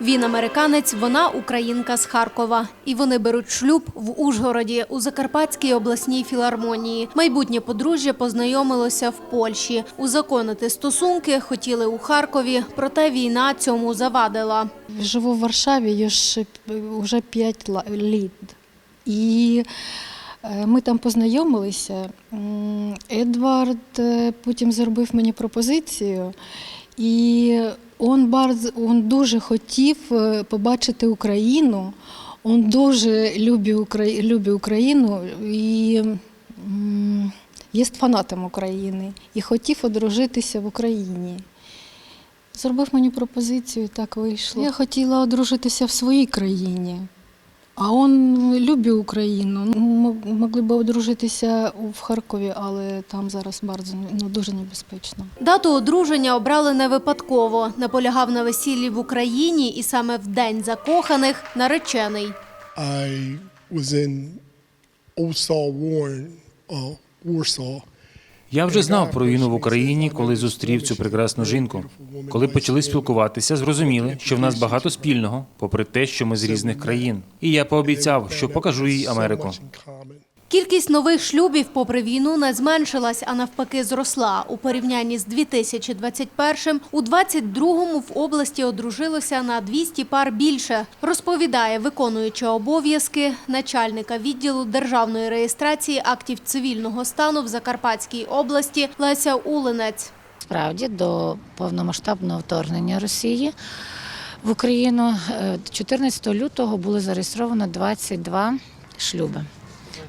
Він американець, вона українка з Харкова. І вони беруть шлюб в Ужгороді у Закарпатській обласній філармонії. Майбутнє подружжя познайомилося в Польщі. Узаконити стосунки хотіли у Харкові, проте війна цьому завадила. Живу в Варшаві вже вже 5 літ. І е, ми там познайомилися. Едвард е, потім зробив мені пропозицію, і він, барз, он дуже хотів е, побачити Україну. Він дуже любить, Украї- любить Україну і є фанатом України і хотів одружитися в Україні. Зробив мені пропозицію, так вийшло. Я хотіла одружитися в своїй країні, а він любить Україну. М- Могли б одружитися в Харкові, але там зараз bardzo, ну, дуже небезпечно. Дату одруження обрали не випадково. Наполягав на весіллі в Україні і саме в день закоханих наречений. I was in uh, Warsaw. Я вже знав про війну в Україні, коли зустрів цю прекрасну жінку. Коли почали спілкуватися, зрозуміли, що в нас багато спільного, попри те, що ми з різних країн. І я пообіцяв, що покажу їй Америку. Кількість нових шлюбів попри війну не зменшилась, а навпаки зросла. У порівнянні з 2021-м, у 22-му в області одружилося на 200 пар більше, розповідає виконуюча обов'язки начальника відділу державної реєстрації актів цивільного стану в Закарпатській області Леся Улинець. Справді до повномасштабного вторгнення Росії в Україну е, 14 лютого було зареєстровано 22 шлюби.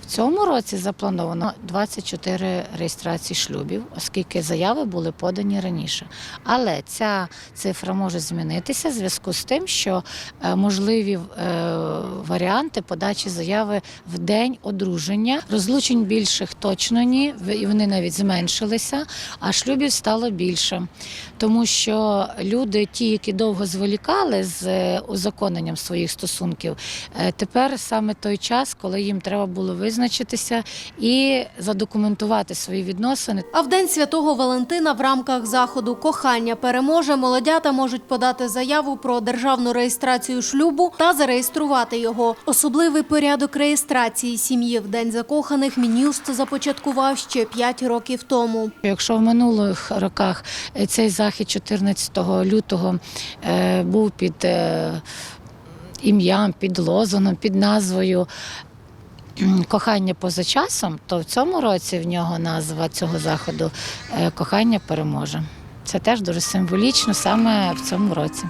Цьому році заплановано 24 реєстрації шлюбів, оскільки заяви були подані раніше. Але ця цифра може змінитися в зв'язку з тим, що е, можливі е, варіанти подачі заяви в день одруження. Розлучень більших точно ні, і вони навіть зменшилися, а шлюбів стало більше. Тому що люди, ті, які довго зволікали з е, узаконенням своїх стосунків, тепер саме той час, коли їм треба було визначитися і задокументувати свої відносини. А в день святого Валентина в рамках заходу Кохання переможе молодята можуть подати заяву про державну реєстрацію шлюбу та зареєструвати його. Особливий порядок реєстрації сім'ї в день закоханих Мін'юст започаткував ще 5 років тому. Якщо в минулих роках е, цей захід 14 лютого е, був під е, ім'ям, під лозунгом, під назвою Кохання поза часом, то в цьому році в нього назва цього заходу е, Кохання переможе. Це теж дуже символічно саме в цьому році.